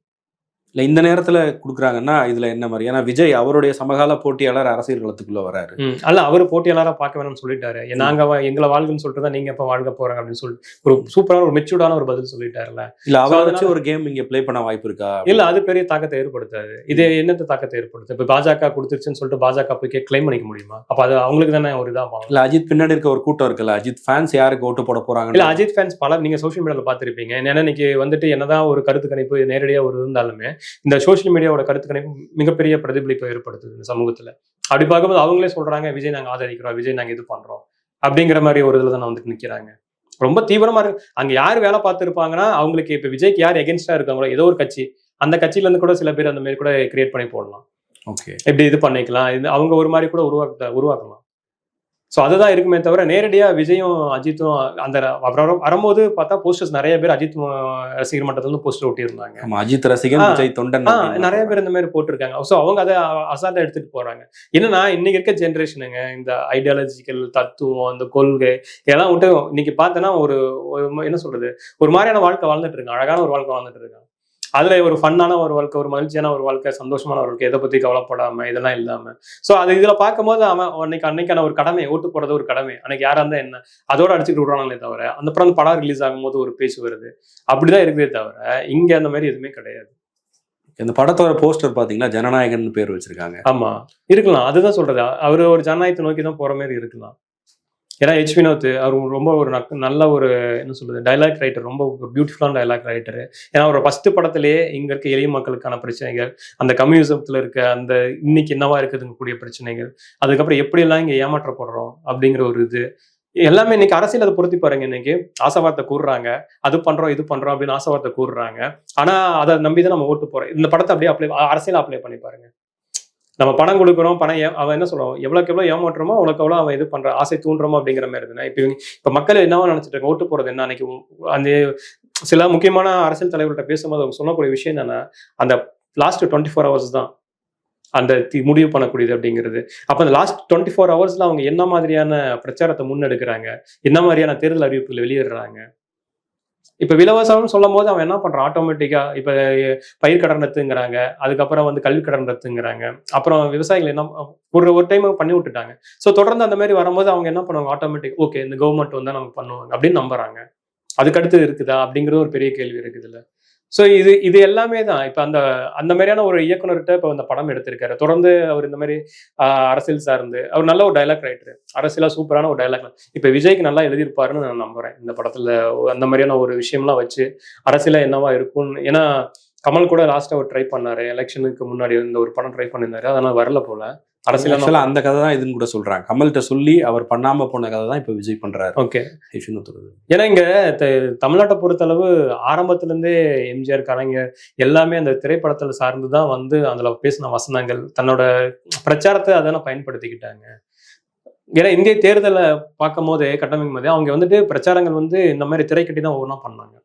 S2: இல்ல இந்த நேரத்துல கொடுக்குறாங்கன்னா இதுல என்ன மாதிரி? ஏன்னா விஜய் அவருடைய சமகால போட்டியாளர் அரசியல் களத்துக்குள்ள வராரு
S1: அல்ல அவர் போட்டியாளராக பார்க்க வேணும்னு சொல்லிட்டாரு. ஏ, நாங்க வா- எங்களை வாழ்கன்னு சொல்லிட்டு தான் நீங்க எப்ப வாழ்க போறாங்க அப்படின்னு சொல்லிட்டு ஒரு சூப்பரான ஒரு மெச்சூர்டான ஒரு பதில் சொல்லிட்டாருல்ல.
S2: இல்ல அவரை வச்சு ஒரு கேம் இங்க ப்ளே பண்ண வாய்ப்பு இருக்கா?
S1: இல்ல அது பெரிய தாக்கத்தை ஏற்படுத்தாது. இது என்னத்த தாக்கத்தை ஏற்படுத்து இப்ப பாஜக கொடுத்துருச்சுன்னு சொல்லிட்டு பாஜக போய் கிளைம் பண்ணிக்க முடியுமா? அப்ப அது அவங்களுக்கு தானே ஒரு இதா பாவம்
S2: இல்ல அஜித் பின்னாடி இருக்க ஒரு கூட்டம் இருக்குல்ல அஜித் ஃபேன்ஸ் யாருக்கு ஓட்டு போட போறாங்க
S1: இல்ல அஜித் ஃபேன்ஸ் பல நீங்க சோஷியல் மீடியால பார்த்திருப்பீங்க. ஏன்னா இன்னைக்கு வந்துட்டு என்னதான் ஒரு கருத்து கணிப்பு நேரடியா ஒரு இருந்தாலுமே இந்த சோஷியல் மீடியாவோட கருத்து கணிப்பு மிகப்பெரிய பிரதிபலிப்பை ஏற்படுத்துது இந்த சமூகத்துல. அப்படி பார்க்கும்போது அவங்களே சொல்றாங்க விஜய் நாங்க ஆதரிக்கிறோம் விஜய் நாங்க இது பண்றோம். அப்படிங்கிற மாதிரி ஒரு இதுல தான் வந்துட்டு நிக்கிறாங்க. ரொம்ப தீவிரமா இருக்கு. அங்க யார் வேலை பார்த்துருப்பாங்கன்னா அவங்களுக்கு இப்ப விஜய்க்கு யார் எகென்ஸ்டா இருக்காங்களோ ஏதோ ஒரு கட்சி. அந்த கட்சியில இருந்து கூட சில பேர் அந்த மாதிரி கூட கிரியேட் பண்ணி போடலாம்.
S2: ஓகே
S1: எப்படி இது பண்ணிக்கலாம் இது அவங்க ஒரு மாதிரி கூட உருவாக்க உருவாக்கலாம். ஸோ அதுதான் இருக்குமே தவிர நேரடியா விஜயும் அஜித்தும் அந்த அப்புறம் வரும்போது பார்த்தா போஸ்டர்ஸ் நிறைய பேர் அஜித் ரசிகர் மட்டத்துல இருந்து போஸ்டர் ஒட்டியிருந்தாங்க
S2: அஜித் ரசிகன்
S1: ஆ,
S2: விஜய் தொண்டன்
S1: நிறைய பேர் இந்த மாதிரி போட்டிருக்காங்க. ஸோ அவங்க அதை அசால்ட்டா எடுத்துட்டு போறாங்க. என்னன்னா இன்னைக்கு இருக்க ஜென்ரேஷனுங்க இந்த ஐடியாலஜிக்கல் தத்துவம் அந்த கொள்கை இதெல்லாம் விட்டு இன்னைக்கு பார்த்தோன்னா ஒரு என்ன சொல்றது? ஒரு மாதிரியான வாழ்க்கை வாழ்ந்துட்டு இருக்காங்க. அழகான ஒரு வாழ்க்கை வாழ்ந்துட்டு இருக்காங்க. அதுல ஒரு ஃபன்னான ஒரு வாழ்க்கை ஒரு மகிழ்ச்சியான ஒரு வாழ்க்கை சந்தோஷமான ஒரு வாழ்க்கை எதை பத்தி கவலைப்படாம இதெல்லாம் இல்லாம. சோ அது இதுல பார்க்கும்போது அவன் அன்னைக்கு அன்னைக்கான ஒரு கடமை ஓட்டு போறது ஒரு கடமை. அன்னைக்கு யாரா இருந்தா என்ன? அதோட அடிச்சுட்டு விடுறாங்களே தவிர அந்த படம் அந்த படம் ரிலீஸ் ஆகும்போது ஒரு பேச்சு வருது. அப்படிதான் இருக்குதே தவிர இங்க அந்த மாதிரி எதுவுமே கிடையாது.
S2: இந்த படத்தோட போஸ்டர் பாத்தீங்கன்னா ஜனநாயகன் பேர் வச்சிருக்காங்க.
S1: ஆமா. இருக்கலாம். அதுதான் சொல்றது. அவர் ஒரு ஜனநாயகத்தை நோக்கி தான் போற மாதிரி இருக்கலாம். ஏன்னா ஹெச் வினோத் அவர் ரொம்ப ஒரு நல்ல ஒரு என்ன சொல்றது டைலாக் ரைட்டர் ரொம்ப ஒரு பியூட்டிஃபுல்லான டைலாக் ரைட்டர் ஏன்னா அவர் ஃபர்ஸ்ட் படத்திலேயே இங்க இருக்க எளிய மக்களுக்கான பிரச்சனைகள் அந்த கம்யூனிசத்துல இருக்க அந்த இன்னைக்கு என்னவா இருக்குதுங்க கூடிய பிரச்சனைகள் அதுக்கப்புறம் எப்படி எல்லாம் இங்க ஏமாற்றப்படுறோம் அப்படிங்கிற ஒரு இது. எல்லாமே இன்னைக்கு அரசியல் அதை பொருத்தி பாருங்க இன்னைக்கு. ஆசைவார்த்தை கூறுறாங்க அது பண்றோம் இது பண்றோம் அப்படின்னு ஆசைவார்த்தை கூறுறாங்க. ஆனா அதை நம்பி தான் நம்ம ஓட்டு போறோம். இந்த படத்தை அப்படியே அப்ளை அரசியல் அப்ளை பண்ணி பாருங்க. நம்ம பணம் கொடுக்குறோம் பணம் அவன் என்ன சொல்றோம் எவ்வளவுக்கு எவ்வளவு ஏமாற்றுறோமோ அவ்வளோக்கு எவ்வளவு அவன் இது பண்ற ஆசை தூண்டுறோமோ அப்படிங்கிற மாதிரி இருக்குன்னா இப்போ இவங்க இப்ப மக்கள் என்னவா நினைச்சிட்டு இருக்காங்க? ஓட்டு போறது என்ன அன்னைக்கு? அந்த சில முக்கியமான அரசியல் தலைவர்கள்ட்ட பேசும்போது அவங்க சொல்லக்கூடிய விஷயம் என்னன்னா அந்த லாஸ்ட் டுவெண்ட்டி ஃபோர் ஹவர்ஸ் தான் அந்த முடிவு பண்ணக்கூடியது அப்படிங்கிறது. அப்போ அந்த லாஸ்ட் டுவெண்ட்டி ஃபோர் ஹவர்ஸில் அவங்க என்ன மாதிரியான பிரச்சாரத்தை முன்னெடுக்கிறாங்க? என்ன மாதிரியான தேர்தல் அறிவிப்புகள் வெளியிடுறாங்க? இப்போ விலவாசம்னு சொல்லும் போது அவன் என்ன பண்ணுறான் ஆட்டோமேட்டிக்காக இப்போ பயிர் கடன் ரத்துங்கிறாங்க அதுக்கப்புறம் வந்து கல்வி கடன் ரத்துங்கிறாங்க அப்புறம் விவசாயிகள் என்ன ஒரு ஒரு டைம் பண்ணி விட்டுட்டாங்க. ஸோ தொடர்ந்து அந்த மாதிரி வரும்போது அவங்க என்ன பண்ணுவாங்க? ஆட்டோமேட்டிக் ஓகே இந்த கவர்மெண்ட் வந்து நமக்கு பண்ணுவாங்க அப்படின்னு நம்புறாங்க. அதுக்கடுத்து இருக்குதா? அப்படிங்கிறது ஒரு பெரிய கேள்வி இருக்குதுல்ல. ஸோ இது இது எல்லாமே தான். இப்போ அந்த அந்த மாதிரியான ஒரு இயக்குனர்கிட்ட இப்போ அந்த படம் எடுத்திருக்காரு. தொடர்ந்து அவர் இந்த மாதிரி அரசியல் சார்ந்து அவர் நல்ல ஒரு டைலாக் ரைட்டர் அரசியலாக சூப்பரான ஒரு டைலாக் இப்போ விஜய்க்கு நல்லா எழுதியிருப்பாருன்னு நான் நம்புறேன். இந்த படத்தில் அந்த மாதிரியான ஒரு விஷயம்லாம் வச்சு அரசியலாக என்னவா இருக்கும்னு. ஏன்னா கமல் கூட லாஸ்ட்டாக ஒரு ட்ரை பண்ணார். எலெக்ஷனுக்கு முன்னாடி இந்த ஒரு படம் ட்ரை பண்ணியிருந்தாரு. அதனால் வரல போல். அரசியலா
S2: அந்த கதை தான் இதுன்னு கூட சொல்றாங்க. கமல்கிட்ட சொல்லி அவர் பண்ணாம போன கதை தான் இப்ப விஜய் பண்றாரு.
S1: ஓகே. ஏன்னா இங்க தமிழ்நாட்டை பொறுத்தளவு ஆரம்பத்துல இருந்தே எம்ஜிஆர் கலைஞர் எல்லாமே அந்த திரைப்படத்துல சார்ந்து தான் வந்து அதுல பேசின வசனங்கள் தன்னோட பிரச்சாரத்தை அதான பயன்படுத்திக்கிட்டாங்க. ஏன்னா இந்திய தேர்தலை பார்க்கும் போதே கட்டமைக்கும் போதே அவங்க வந்துட்டு பிரச்சாரங்கள் வந்து இந்த மாதிரி திரைக்கட்டி தான் ஒவ்வொன்றா பண்ணாங்க.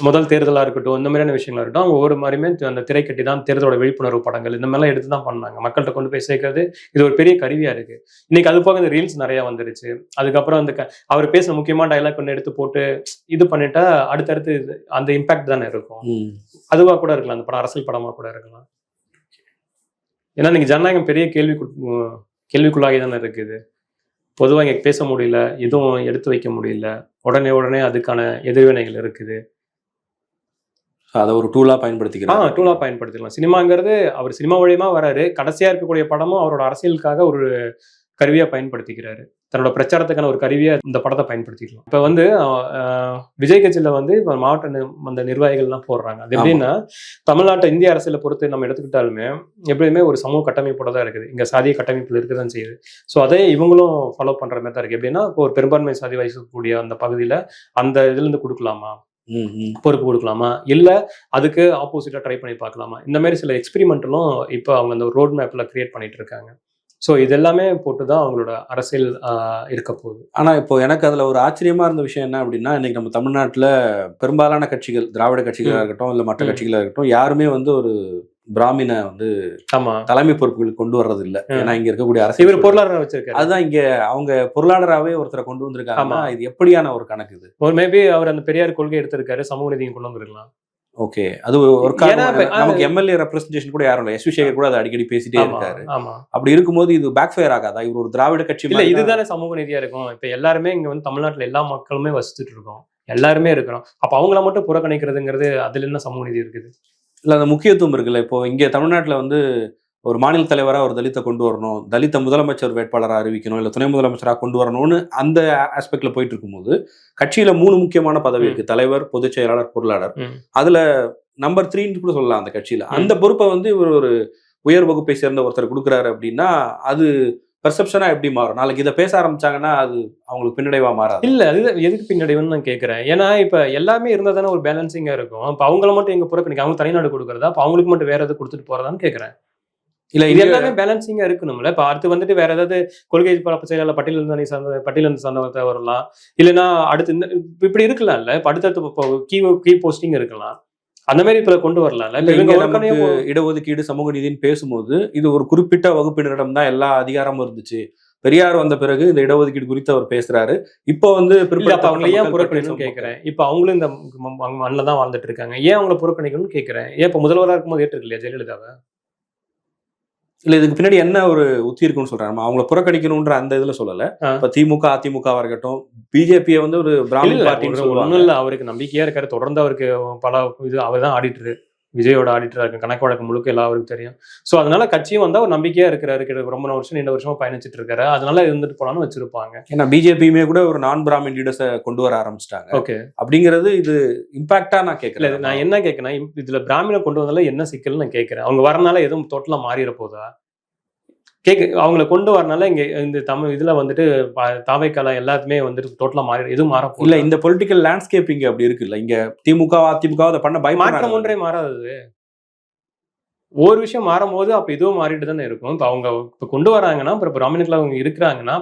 S1: முதல் தேர்தலா இருக்கட்டும் இந்த மாதிரியான விஷயங்களா இருக்கட்டும் அவங்க ஒவ்வொரு மாதிரியுமே அந்த திரைக்கட்டி தான் தேர்தலோட விழிப்புணர்வு படங்கள் இந்த மாதிரிலாம் எடுத்து தான் பண்ணாங்க. மக்கள்கிட்ட கொண்டு போய் சேர்க்கறது இது ஒரு பெரிய கருவியா இருக்கு. இன்னைக்கு அது போக இந்த ரீல்ஸ் நிறைய வந்துருச்சு. அதுக்கப்புறம் அந்த அவர் பேசின முக்கியமான டைலாக் ஒன்று எடுத்து போட்டு இது பண்ணிட்டா அடுத்தடுத்து இது- அந்த இம்பாக்ட் தானே இருக்கும்.
S2: ம்.
S1: அதுவா கூட இருக்கலாம் அந்த படம் அரசியல் படமா கூட இருக்கலாம். ஏன்னா இன்னைக்கு ஜனநாயகம் பெரிய கேள்வி கேள்விக்குள்ளாகி தானே இருக்குது பொதுவா இங்க பேச முடியல எதுவும் எடுத்து வைக்க முடியல. உடனே உடனே அதுக்கான எதிர்வினைகள் இருக்குது.
S2: அதை ஒரு டூலா
S1: ஆ
S2: பயன்படுத்திக்கிறாங்க
S1: டூலா பயன்படுத்திக்கலாம் சினிமாங்கிறது அவர் சினிமா வழியமா வராரு. கடைசியா இருக்கக்கூடிய படமும் அவரோட அரசியலுக்காக ஒரு கருவியா பயன்படுத்திக்கிறாரு. தன்னோட பிரச்சாரத்துக்கான ஒரு கருவியா இந்த படத்தை பயன்படுத்திக்கலாம். இப்ப வந்து விஜய் கட்சியில வந்து இப்ப மாவட்ட அந்த நிர்வாகிகள்லாம் போடுறாங்க. அது எப்படின்னா தமிழ்நாட்டை இந்திய அரசியலை பொறுத்து நம்ம எடுத்துக்கிட்டாலுமே எப்படியுமே ஒரு சமூக கட்டமைப்போட தான் இருக்குது. இங்க சாதிய கட்டமைப்புல இருக்க தான் செய்யுது. ஸோ அதே இவங்களும் ஃபாலோ பண்ற மாதிரி தான் இருக்கு. எப்படின்னா இப்போ ஒரு பெரும்பான்மை சாதி வகிக்கக்கூடிய அந்த பகுதியில அந்த இதுல இருந்து கொடுக்கலாமா. பொறுப்பு கொடுக்கலாமா? இல்ல அதுக்கு ஆப்போசிட்டா ட்ரை பண்ணி பார்க்கலாமா? இந்த மாதிரி சில எக்ஸ்பெரிமெண்ட்லும் இப்போ அவங்க அந்த ரோட் மேப்ல கிரியேட் பண்ணிட்டு இருக்காங்க. ஸோ இது எல்லாமே போட்டு தான் அவங்களோட அரசியல் இருக்க போகுது.
S2: ஆனா இப்போ எனக்கு அதுல ஒரு ஆச்சரியமா இருந்த விஷயம் என்ன அப்படின்னா இன்னைக்கு நம்ம தமிழ்நாட்டுல பெரும்பாலான கட்சிகள் திராவிட கட்சிகளா
S1: ம்.
S2: இருக்கட்டும் இல்ல மற்ற
S1: ம்.
S2: கட்சிகளா இருக்கட்டும் யாருமே வந்து ஒரு பிராமின வந்து
S1: ஆமா.
S2: தலைமை பொறுப்புகளுக்கு கொண்டு வர்றது இல்ல. ஏன்னா இங்க இருக்கக்கூடிய
S1: இவர்
S2: அரசியல்
S1: பொருளாதாரம் வச்சிருக்காரு.
S2: அதுதான் இங்க அவங்க பொருளாளராகவே ஒருத்தரை கொண்டு வந்திருக்காங்கன்னா
S1: ஆமா.
S2: இது எப்படியான ஒரு கணக்கு இது?
S1: ஒரு மேபி அவர் அந்த பெரியார் கொள்கை எடுத்திருக்காரு சமூக நீதியை கொண்டு வந்திருக்கலாம்
S2: ஓகே. அது ஒரு. நமக்கு எம்எல்ஏ ரெப்ரஸன்டேஷன் கூட யாரும் இல்லை. எஸ் வி சேகர் கூட அதை அடிக்கடி பேசிட்டே இருக்காரு. அப்படி இருக்கும்போது இது பேக் ஃபயர் ஆகாதா? இவர் ஒரு திராவிட கட்சி
S1: இல்ல. இதுதானே சமூக நீதியா இருக்கும். இப்ப எல்லாருமே இங்க வந்து தமிழ்நாட்டுல எல்லா மக்களுமே வசிச்சுட்டு இருக்கோம். எல்லாருமே இருக்கிறோம். அப்ப அவங்கள மட்டும் புறக்கணிக்கிறதுங்கிறது அதுல என்ன சமூக நீதி இருக்குது?
S2: இல்ல அந்த முக்கியத்துவம் இருக்குல்ல இப்போ இங்க தமிழ்நாட்டுல வந்து ஒரு மாநில தலைவரா ஒரு தலித்தை கொண்டு வரணும் தலித்த முதலமைச்சர் வேட்பாளராக அறிவிக்கணும் இல்ல துணை முதலமைச்சராக கொண்டு வரணும்னு அந்த ஆஸ்பெக்ட்ல போயிட்டு இருக்கும்போது கட்சியில மூணு முக்கியமான பதவி. இருக்கு தலைவர் பொதுச் செயலாளர் பொருளாளர். அதுல நம்பர் த்ரீன்னு கூட சொல்லலாம் அந்த கட்சியில. அந்த பொறுப்பை வந்து இவர் ஒரு உயர் வகுப்பை சேர்ந்த ஒருத்தர் கொடுக்குறாரு அப்படின்னா அது பெர்செப்ஷனா எப்படி மாறும்? நாளைக்கு இதை பேச ஆரம்பிச்சாங்கன்னா அது அவங்களுக்கு பின்னடைவா மாறாது.
S1: இல்ல அது எதுக்கு பின்னடைவுன்னு நான் கேக்குறேன். ஏன்னா இப்ப எல்லாமே இருந்தா தானே ஒரு பேலன்சிங்கா இருக்கும். இப்ப அவங்கள மட்டும் எங்க புறக்கணிக்க அவங்க தனிநாடு கொடுக்கறதா? அப்ப அவங்களுக்கு மட்டும் வேற எதாவது கொடுத்துட்டு போறதான்னு கேக்குறேன்.
S2: இல்ல
S1: இது எல்லாமே பேலன்சிங்கா இருக்கணும்ல. இப்ப அடுத்து வந்துட்டு வேற ஏதாவது கொள்கை பரப்பு செயலாளர் பட்டியல் இருந்தா நீ சார்ந்த பட்டியல் இருந்து சார்ந்தவங்க வரலாம். இல்லைன்னா அடுத்து இந்த இப்ப இப்படி இருக்கலாம்ல. இப்ப அடுத்தடுத்து கீ கீ போஸ்டிங் இருக்கலாம். அந்த மாதிரி இப்ப கொண்டு வரலாம்ல
S2: இல்ல இடஒதுக்கீடு சமூக நீதினு பேசும்போது இது ஒரு குறிப்பிட்ட வகுப்பினரிடம் தான் எல்லா அதிகாரமும் இருந்துச்சு. பெரியார் வந்த பிறகு இந்த இடஒதுக்கீடு குறித்து அவர் பேசுறாரு. இப்போ வந்து
S1: அவங்களை ஏன்
S2: சமூக-
S1: கேக்குறேன். இப்ப அவங்களும் இந்த மண்ணில் தான் வாழ்ந்துட்டு இருக்காங்க. ஏன் அவங்கள புறக்கணிக்கணும்னு கேக்குறேன்? ஏன் இப்ப முதல்வரா இருக்கும்போது ஏற்றுக்கு இல்லையா ஜெயலலிதாவை?
S2: இல்ல இதுக்கு பின்னாடி என்ன ஒரு உத்தி இருக்குன்னு சொல்றாங்க? நம்ம அவங்கள புறக்கணிக்கணும்ன்ற அந்த இதுல சொல்லல. இப்ப திமுக அதிமுகவா இருக்கட்டும் பிஜேபியை வந்து ஒரு பிராமின் பார்ட்டின்னு
S1: ஒன்றும் இல்ல அவருக்கு நம்பிக்கையா இருக்காரு. தொடர்ந்து அவருக்கு பல இது அவர் தான் ஆடிட்டரு விஜயோட ஆடிட்டரா இருக்கு கணக்கு வழக்கு முழுக்க எல்லாம் அவருக்கு தெரியும். சோ அதனால கட்சியும் வந்தா ஒரு நம்பிக்கையா இருக்கிறாரு. கிட்ட ரொம்ப வருஷம் ரெண்டு வருஷமா பயணிச்சிட்டு இருக்காரு. அதனால இருந்துட்டு போலான்னு வச்சிருப்பாங்க.
S2: ஏன்னா பிஜேபியுமே கூட ஒரு நான் பிராமின் லீடர்ஸை கொண்டு வர ஆரம்பிச்சிட்டாங்க.
S1: ஓகே
S2: அப்படிங்கிறது இது இம்பாக்டா நான் கேட்கல
S1: நான் என்ன கேட்கறேன் இதுல பிராமண கொண்டு வந்தால என்ன சிக்கல்னு நான் கேட்கறேன் அவங்க வரனால எதுவும் டோட்டலா மாறிட போதா? கேட்க அவங்கள கொண்டு வரனால இங்க இந்த தமிழ் இதுல வந்துட்டு தாவைக்கால எல்லாத்துமே வந்துட்டு டோட்டலா மாறி எதுவும் மாற
S2: இல்ல இந்த பொலிட்டிக்கல் லேண்ட்ஸ்கேப் இங்க அப்படி இருக்குல்ல இங்க திமுக அதிமுக அதை பண்ண
S1: மாற்றம்
S2: பயப்படுறாங்க
S1: ஒன்றே மாறாதது. ஒரு விஷயம் மாறும்போது அப்ப இதுவும் மாறிட்டு தானே இருக்கும். இப்ப அவங்க இப்ப கொண்டு வராங்கன்னா அப்புறம் பிராமணிகள் அவங்க இருக்கிறாங்கன்னா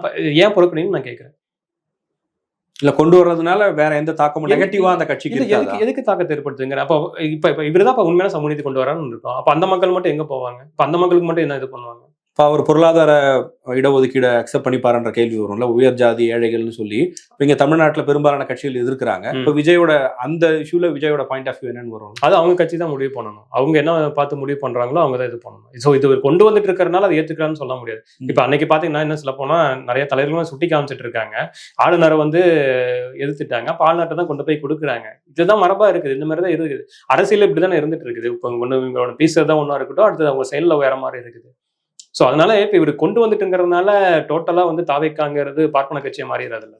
S1: ஏன் புறக்கணின்னு நான் கேட்கறேன்
S2: இல்ல கொண்டு வர்றதுனால வேற எந்த தாக்கமும் நெகட்டிவா அந்த கட்சிக்கு
S1: எதுக்கு எதுக்கு தாக்கத்தை ஏற்படுத்துங்கிற அப்ப இப்ப இப்ப இவர்தான் இப்ப உண்மையான சமூகத்தை கொண்டு வரான்னு இருக்கும். அப்ப அந்த மக்கள் மட்டும் எங்க போவாங்க? இப்ப அந்த மக்களுக்கு மட்டும் என்ன இது பண்ணுவாங்க?
S2: இப்ப அவர் பொருளாதார இடஒதுக்கீடை அக்செப்ட் பண்ணிப்பாருன்ற கேள்வி வரும்ல. உயர் ஜாதி ஏழைகள்னு சொல்லி. இப்ப இங்க தமிழ்நாட்டுல பெரும்பாலான கட்சிகள் எதிர்க்கிறாங்க. இப்ப விஜயோட அந்த இஷ்யூல விஜயோட பாயிண்ட் ஆஃப் வியூ என்னன்னு வரும்
S1: அது அவங்க கட்சி தான் முடிவு பண்ணணும். அவங்க என்ன பார்த்து முடிவு பண்றாங்களோ அவங்க தான் இது பண்ணணும். ஸோ இது கொண்டு வந்துட்டு இருக்கறனால அதை ஏத்துக்கிறான்னு சொல்ல முடியாது. இப்ப அன்னைக்கு பாத்தீங்கன்னா என்ன சொல்ல போனா நிறைய தலைவர்களும் சுட்டி காமிச்சிட்டு இருக்காங்க. ஆளுநரை வந்து எதிர்த்துட்டாங்க. அப்ப ஆளுநர்கிட்ட தான் கொண்டு போய் கொடுக்குறாங்க. இதுதான் மரபா இருக்குது. இந்த மாதிரி தான் இருக்குது. அரசியல் இப்படிதானே இருந்துட்டு இருக்குது. இப்போ இவங்களோட பேசுறதா ஒன்றா இருக்கட்டும் அடுத்தது அவங்க செயல்ல வேற மாதிரி இருக்குது. ஸோ அதனால இப்ப இவர் கொண்டு வந்துட்டுங்கிறதுனால டோட்டலா வந்து தாவைக்காங்கிறது பார்ப்பன கட்சியை மாறிடுறது இல்ல.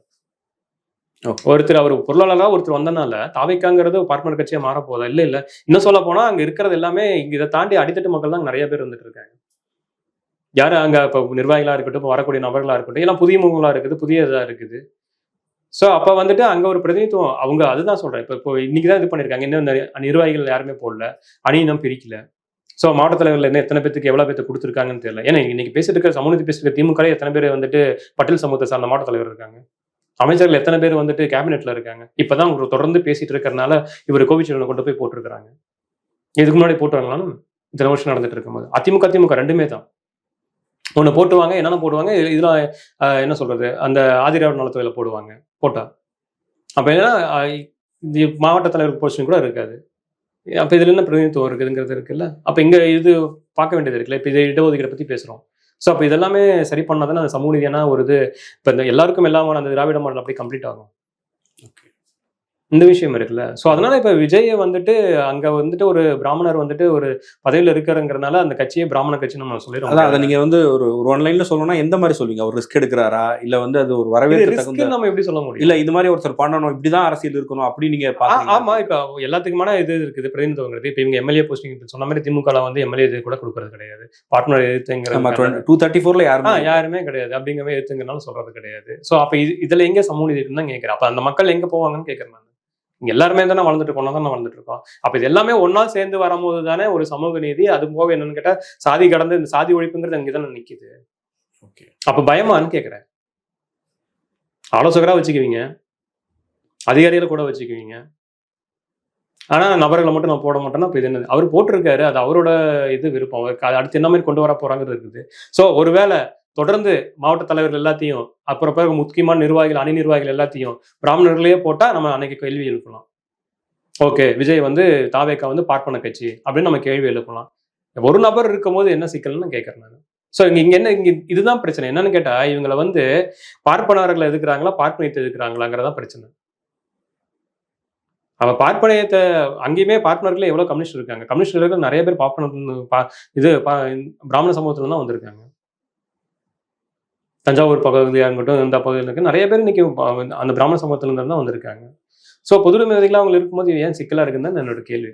S1: ஒருத்தர் அவர் பொருளாளராக ஒருத்தர் வந்தனால தாவைக்காங்கிறது பார்ப்பன கட்சியா மாற போதா இல்ல இல்ல. இன்னும் சொல்ல போனா அங்க இருக்கிறது எல்லாமே இங்க இதை தாண்டி அடித்தட்டு மக்கள் தான் நிறைய பேர் இருந்துட்டு இருக்காங்க. யாரு அங்க இப்ப நிர்வாகிகளா இருக்கட்டும் இப்ப வரக்கூடிய நபர்களா இருக்கட்டும் எல்லாம் புதிய முகங்களா இருக்குது புதிய இதா இருக்குது. சோ அப்ப வந்துட்டு அங்க ஒரு பிரதிநிதித்துவம் அவங்க அதுதான் சொல்றேன். இப்ப இப்போ இன்னைக்கு தான் இது பண்ணிருக்காங்க. இன்னும் நிர்வாகிகள் யாருமே போடல. அணி இன்னும் பிரிக்கல. ஸோ மாவட்ட தலைவர்கள் என்ன எத்தனை பேருக்கு எவ்வளோ பேர்த்து கொடுத்துருக்காங்கன்னு தெரியல. ஏன்னா இன்னைக்கு பேசிட்டு இருக்க சமூகத்தை பேசிட்டு இருக்க திமுக எத்தனை பேர் வந்துட்டு பட்டியல் சமூகத்தை சார்ந்த மாவட்ட தலைவர் இருக்காங்க. அமைச்சர்கள் எத்தனை பேர் வந்துட்டு கேபினெட்ல இருக்காங்க. இப்பதான் ஒரு தொடர்ந்து பேசிட்டு இருக்கிறனால இவர் கோவிச்செல்வனை கொண்டு போய் போட்டிருக்கிறாங்க. இதுக்கு முன்னாடி போட்டுருவாங்களான்னு இத்தனை வருஷம் நடந்துட்டு இருக்கும்போது. அதிமுக திமுக ரெண்டுமே தான். ஒன்று போட்டுவாங்க என்னென்ன போடுவாங்க இது- என்ன சொல்றது அந்த ஆதிராவிட நலத்துறையில போடுவாங்க போட்டா. அப்போ என்னன்னா இது மாவட்ட தலைவர் போஸ்டிங் கூட இருக்காது. அப்போ இதில் என்ன பிரதிநிதித்துவம் இருக்குதுங்கிறது இருக்குல்ல? அப்போ இங்கே இது பார்க்க வேண்டியது இருக்குல்ல? இப்போ இதை இடஒதுக்கீடை பற்றி பேசுகிறோம் ஸோ அப்போ இதெல்லாமே சரி பண்ணாதானே அந்த சமூக நீதியான ஒரு இது இப்போ இந்த எல்லாருக்கும் எல்லாம் அந்த திராவிட மாடல் அப்படி கம்ப்ளீட் ஆகும். இந்த விஷயம் இருக்குல்ல. ஸோ அதனால இப்போ விஜய் வந்துட்டு அங்க வந்துட்டு ஒரு பிராமணர் வந்துட்டு ஒரு பதவியில் இருக்கிறங்கிறனால அந்த கட்சியே பிராமண கட்சி நம்ம சொல்லிடுறோம்.
S2: அதான் அதை நீங்க வந்து ஒரு ஒரு ஒன்லைன்ல சொல்லணும்னா எந்த மாதிரி சொல்வீங்க அவர் ரிஸ்க் எடுக்கிறாரா? இல்ல வந்து அது ஒரு தகுந்த
S1: நம்ம எப்படி சொல்ல முடியும்?
S2: இல்ல இது மாதிரி ஒருத்தர் பண்ணணும் இப்படிதான் அரசியல் இருக்கணும் அப்படி நீங்க
S1: ஆ-
S2: பாக்குறீங்களா?
S1: ஆமா இப்ப எல்லாத்துக்குமான இது இருக்குது பிரதிநிதித்துவங்கிறது. இப்ப இவங்க எம்எல்ஏ போஸ்டிங் சொன்ன மாதிரி திமுக வந்து எம்எல்ஏ இது கூட கொடுக்கறது கிடையாது. பார்ட்னர் எதிர்த்துங்கிறது
S2: டூ தேர்ட்டி ஃபோர்ல யாருமே
S1: யாருமே கிடையாது. அப்படிங்கவே எதுங்கிறனால சொல்றது கிடையாது. சோ அப்ப இது இதுல எங்க சமூக இருக்குன்னு தான் கேட்கிறேன் அப்ப அந்த மக்கள் எங்க போவாங்கன்னு கேட்கறேன் இங்க எல்லாருமே தானே வளர்ந்துட்டு இருக்கோம் தானே வளர்ந்துட்டு இருக்கோம். அப்ப இது எல்லாமே ஒண்ணா சேர்ந்து வரும்போது தானே ஒரு சமூக நீதி அது போக என்னன்னு கேட்டா சாதி கடந்து இந்த சாதி ஒழிப்புங்கிறது அங்கே தானே நிக்குது.
S2: ஓகே.
S1: அப்ப பயமான்னு கேக்குறேன். ஆலோசகரா வச்சுக்குவீங்க. அதிகாரிகளை கூட வச்சுக்குவீங்க. ஆனா நபர்களை மட்டும் நான் போட மாட்டேன்னா இப்போ இது என்ன அவர் போட்டிருக்காரு அது அவரோட இது விருப்பம். அவருக்கு அது அடுத்து என்ன மாதிரி கொண்டு வர போறாங்கிறது இருக்குது. ஸோ ஒருவேளை தொடர்ந்து மாவட்ட தலைவர்கள் எல்லாத்தையும் அப்புறம் பிறகு முக்கியமான நிர்வாகிகள் அணி நிர்வாகிகள் எல்லாத்தையும் பிராமணர்களையே போட்டால் நம்ம அன்னைக்கு கேள்வி எழுப்பலாம். ஓகே விஜய் வந்து தாவேக்கா வந்து பார்ப்பன கட்சி அப்படின்னு நம்ம கேள்வி எழுப்பலாம். ஒரு நபர் இருக்கும்போது என்ன சிக்கல்னு கேட்கறேன் நான். ஸோ இங்க இங்க என்ன இங்க இதுதான் பிரச்சனை. என்னன்னு கேட்டா இவங்களை வந்து பார்ப்பனர்களை எதுக்குறாங்களா பார்ப்பனியத்தை எதுக்குறாங்களாங்கிறதா பிரச்சனை. அவ பார்ப்பனையத்தை அங்கேயுமே பார்ப்பனர்களே எவ்வளவு கம்யூனிஸ்ட் இருக்காங்க. கம்யூனிஸ்டர்கள் நிறைய பேர் பார்ப்பன இது பா- பிராமண சமூகத்துல தான் வந்திருக்காங்க. தஞ்சாவூர் பகுதியாக இருக்கட்டும் இந்த பகுதியில் இருக்கு நிறைய பேர் இன்னைக்கு அந்த பிராமண சமூகத்திலிருந்து தான் வந்திருக்காங்க ஸோ பொதுவுடைமைதிகளாக அவங்க இருக்கும்போது ஏன் சிக்கலாக இருக்குன்னு தான் என்னோட கேள்வி.